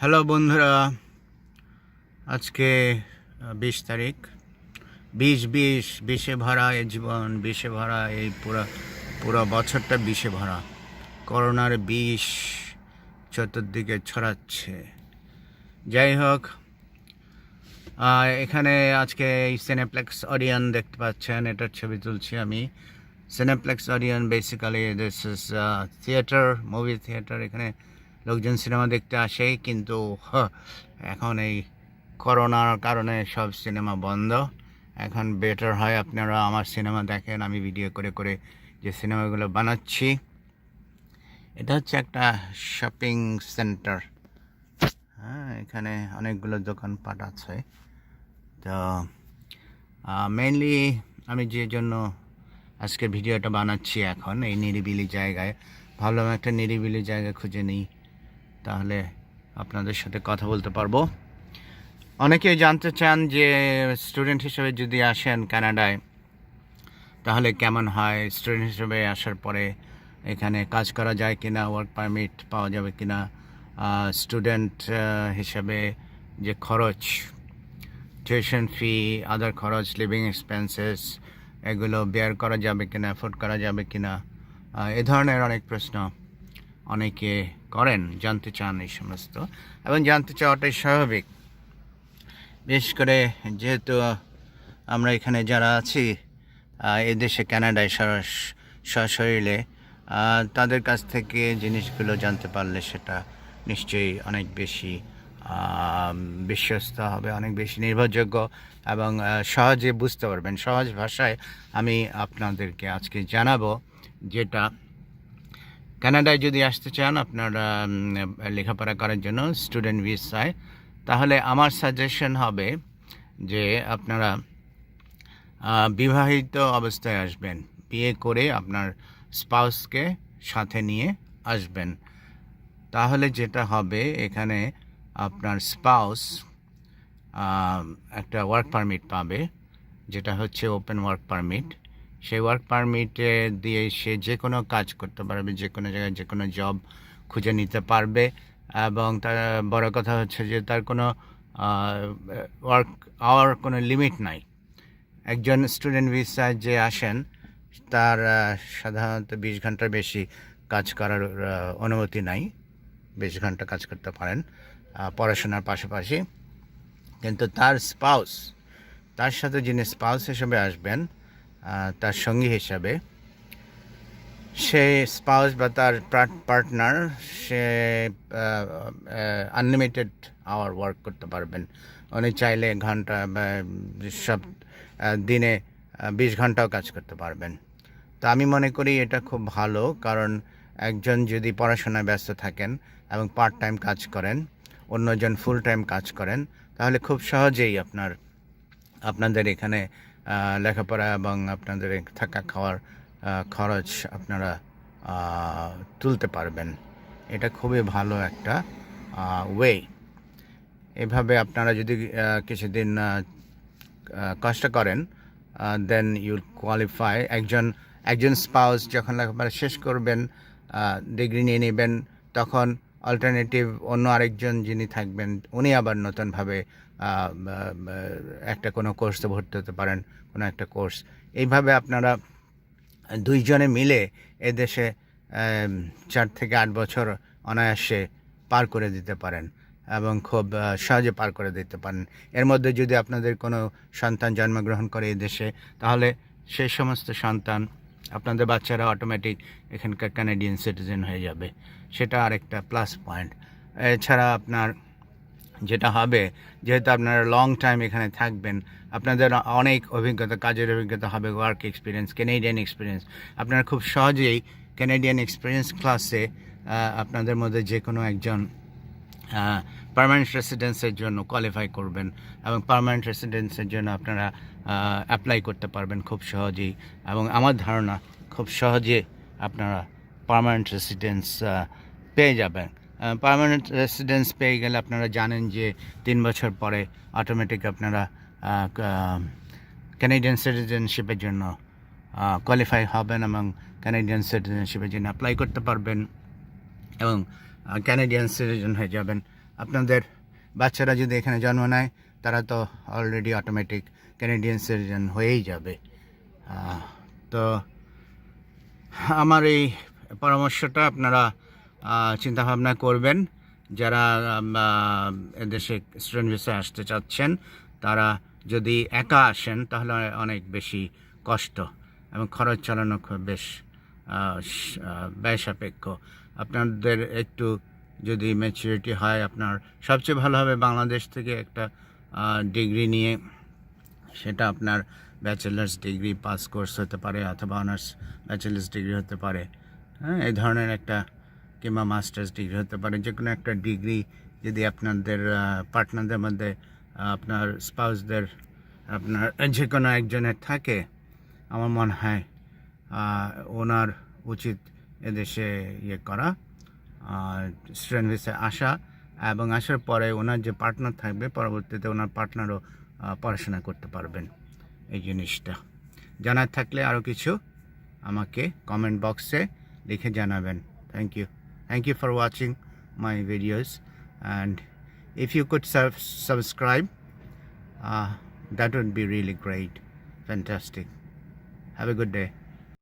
Hello বন্ধুরা, আজকে বিশ তারিখ। বিশ বিশ বিষে ভরা এই জীবন বিষে ভরা এই পুরো পুরো বছরটা বিষে ভরা। করোনার বিষ চতুর্দিকে ছড়াচ্ছে। যাই হোক এখানে আজকে এই সিনেপ্লেক্স অডিয়ন দেখতে পাচ্ছেন, এটার ছবি তুলছি আমি। Cineplex Odeon basically this is theatre movie theatre এখানে লোকজন সিনেমা দেখতে আসে কিন্তু হ, এখন এই করোনার কারণে সব সিনেমা বন্ধ। এখন বেটার হয় আপনারা আমার সিনেমা দেখেন আমি ভিডিও করে করে যে সিনেমাগুলো বানাচ্ছি। এটা হচ্ছে একটা শপিং সেন্টার হ্যাঁ এখানে অনেকগুলো দোকানপাট আছে। তো মেনলি আমি যে জন্য আজকে ভিডিওটা বানাচ্ছি এখন এই নিরিবিলি জায়গায়। ভাবলাম একটা নিরিবিলি জায়গা খুঁজে নিই। তাহলে আপনাদের সাথে কথা বলতে পারব। অনেকেই জানতে চান যে স্টুডেন্ট হিসেবে যদি আসেন কানাডায় তাহলে কেমন হয়? স্টুডেন্ট হিসেবে আসার পরে এখানে কাজ করা যায় কিনা? ওয়ার্ক পারমিট পাওয়া যাবে কিনা? স্টুডেন্ট হিসেবে যে খরচ টিউশন ফি আদার খরচ লিভিং এক্সপেন্সেস এগুলো বেয়ার করা যাবে কিনা? অ্যাফোর্ড করা যাবে কিনা? আহ, এ ধরনের অনেক প্রশ্ন অনেকে করেন জানতে চান এই সমস্ত। এবং জানতে চাওয়াটাই স্বাভাবিক। বিশেষ করে যেহেতু আমরা এখানে যারা আছি আহ, এই দেশে কানাডায় সরাস- সশরীরে তাদের কাছ থেকে জিনিসগুলো জানতে পারলে সেটা নিশ্চয়ই অনেক বেশি বিশ্বস্ত হবে অনেক বেশি নির্ভরযোগ্য এবং সহজে বুঝতে পারবেন। সহজ ভাষায় আমি আপনাদেরকে আজকে জানাব যেটা কানাডায় যদি আসতে চান আপনারা লেখাপড়া করার জন্য স্টুডেন্ট ভিসায় তাহলে আমার সাজেশন হবে যে আপনারা বিবাহিত অবস্থায় আসবেন। বিয়ে করে আপনার স্পাউসকে সাথে নিয়ে আসবেন। তাহলে যেটা হবে, এখানে আপনার স্পাউস একটা ওয়ার্ক পারমিট পাবে, যেটা হচ্ছে ওপেন ওয়ার্ক পারমিট সেই ওয়ার্ক পারমিটে দিয়ে সে যে কোনো কাজ করতে পারবে, যে কোনো জায়গায় যে কোনো জব খুঁজে নিতে পারবে এবং তার, বড় কথা হচ্ছে যে তার কোনো ওয়ার্ক আওয়ার কোনো লিমিট নাই। একজন স্টুডেন্ট ভিসায় যে আসেন, তার সাধারণত বিশ ঘণ্টার বেশি কাজ করার অনুমতি নাই। বিশ ঘণ্টা কাজ করতে পারেন পড়াশোনার পাশাপাশি। কিন্তু তার স্পাউস তার সাথে যিনি স্পাউস হিসেবে আসবেন তার সঙ্গী হিসাবে। সে স্পাউস বা তার পার্টনার সে আনলিমিটেড আওয়ার ওয়ার্ক করতে পারবেন। উনি চাইলে ঘণ্টা সব দিনে বিশ ঘন্টাও কাজ করতে পারবেন। তো আমি মনে করি এটা খুব ভালো, কারণ একজন যদি পড়াশোনায় ব্যস্ত থাকেন এবং পার্ট টাইম কাজ করেন, অন্যজন ফুল টাইম কাজ করেন, তাহলে খুব সহজেই আপনার, আপনাদের এখানে লেখাপড়া এবং আপনাদের থাকা খাওয়ার খরচ আপনারা তুলতে পারবেন। এটা খুবই ভালো একটা ওয়ে এভাবে আপনারা যদি কিছুদিন কষ্ট করেন দেন ইউল কোয়ালিফাই একজন একজন স্পাউস যখন লেখাপড়া শেষ করবেন ডিগ্রি নিয়ে নেবেন, তখন অল্টারনেটিভ অন্য আরেকজন যিনি থাকবেন, উনি আবার নতুনভাবে একটা কোনো কোর্সে ভর্তি হতে পারেন, কোনো একটা কোর্স। এইভাবে আপনারা দুইজনে মিলে এদেশে চার থেকে আট বছর অনায়াসে পার করে দিতে পারেন এবং খুব সহজে পার করে দিতে পারেন। এর মধ্যে যদি আপনাদের কোনো সন্তান জন্মগ্রহণ করে এই দেশে তাহলে সেই সমস্ত সন্তান, আপনাদের বাচ্চারা অটোমেটিক এখানকার কানাডিয়ান সিটিজেন হয়ে যাবে। সেটা আরেকটা প্লাস পয়েন্ট এছাড়া আপনার যেটা হবে, যেহেতু আপনারা লং টাইম এখানে থাকবেন, আপনাদের অনেক অভিজ্ঞতা, কাজের অভিজ্ঞতা হবে ওয়ার্ক এক্সপিরিয়েন্স কেনেডিয়ান এক্সপিরিয়েন্স আপনারা খুব সহজেই কেনেডিয়ান এক্সপিরিয়েন্স ক্লাসে আপনাদের মধ্যে যে কোনো একজন পারমানেন্ট রেসিডেন্সের জন্য কোয়ালিফাই করবেন এবং পারমানেন্ট রেসিডেন্সের জন্য আপনারা অ্যাপ্লাই করতে পারবেন খুব সহজেই। এবং আমার ধারণা খুব সহজে আপনারা পারমানেন্ট রেসিডেন্স পেয়ে যাবেন। পার্মানেন্ট রেসিডেন্স পেয়ে গেলে আপনারা জানেন যে তিন বছর পরে অটোমেটিক আপনারা ক্যানাডিয়ান সিটিজেনশিপের জন্য কোয়ালিফাই হবেন এবং ক্যানাডিয়ান সিটিজেনশিপের জন্য অ্যাপ্লাই করতে পারবেন এবং ক্যানাডিয়ান সিটিজেন হয়ে যাবেন। আপনাদের বাচ্চারা যদি এখানে জন্ম নেয়, তারা তো অলরেডি অটোমেটিক ক্যানাডিয়ান সিটিজেন হয়েই যাবে। তো আমার এই পরামর্শটা আপনারা চিন্তা ভাবনা করবেন। যারা এদেশে স্টুডেন্ট ভিসায় আসতে চাচ্ছেন, তারা যদি একা আসেন, তাহলে অনেক বেশি কষ্ট এবং খরচ চালানো খুব বেশ ব্যয় সাপেক্ষ আপনাদের একটু যদি ম্যাচুরিটি হয়, আপনার সবচেয়ে ভালো হবে বাংলাদেশ থেকে একটা ডিগ্রি নিয়ে। সেটা আপনার ব্যাচেলার্স ডিগ্রি পাস কোর্স হতে পারে, অথবা অনার্স ব্যাচেলার্স ডিগ্রি হতে পারে। হ্যাঁ এই ধরনের একটা কিংবা মাস্টার্স ডিগ্রি হতে পারে যে কোনো একটা ডিগ্রি যদি আপনাদের পার্টনারদের মধ্যে আপনার স্পাউসদের আপনার যে কোনো একজনের থাকে, আমার মনে হয় ওনার উচিত এদেশে ইয়ে করা স্টুডেন্ট ভিসে আসা এবং আসার পরে ওনার যে পার্টনার থাকবে, পরবর্তীতে ওনার পার্টনারও পড়াশোনা করতে পারবেন এই জিনিসটা। জানার থাকলে আরও কিছু আমাকে কমেন্ট বক্সে লিখে জানাবেন। Thank you thank you for watching my videos. And if you could sub subscribe uh, that would be really great. Fantastic. Have a good day.